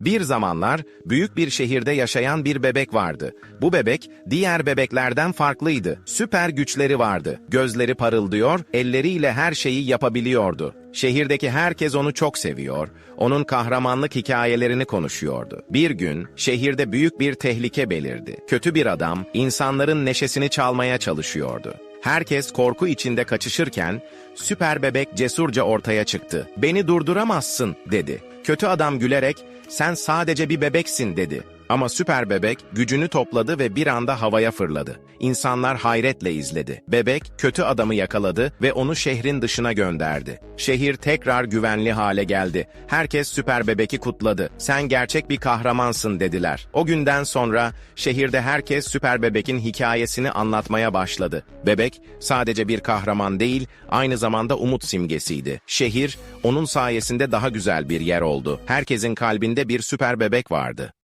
Bir zamanlar büyük bir şehirde yaşayan bir bebek vardı. Bu bebek diğer bebeklerden farklıydı. Süper güçleri vardı. Gözleri parıldıyor, elleriyle her şeyi yapabiliyordu. Şehirdeki herkes onu çok seviyor. Onun kahramanlık hikayelerini konuşuyordu. Bir gün şehirde büyük bir tehlike belirdi. Kötü bir adam insanların neşesini çalmaya çalışıyordu. Herkes korku içinde kaçışırken süper bebek cesurca ortaya çıktı. "Beni durduramazsın." dedi. Kötü adam gülerek "Sen sadece bir bebeksin." dedi. Ama süper bebek gücünü topladı ve bir anda havaya fırladı. İnsanlar hayretle izledi. Bebek kötü adamı yakaladı ve onu şehrin dışına gönderdi. Şehir tekrar güvenli hale geldi. Herkes süper bebeki kutladı. Sen gerçek bir kahramansın dediler. O günden sonra şehirde herkes süper bebekin hikayesini anlatmaya başladı. Bebek sadece bir kahraman değil, aynı zamanda umut simgesiydi. Şehir onun sayesinde daha güzel bir yer oldu. Herkesin kalbinde bir süper bebek vardı.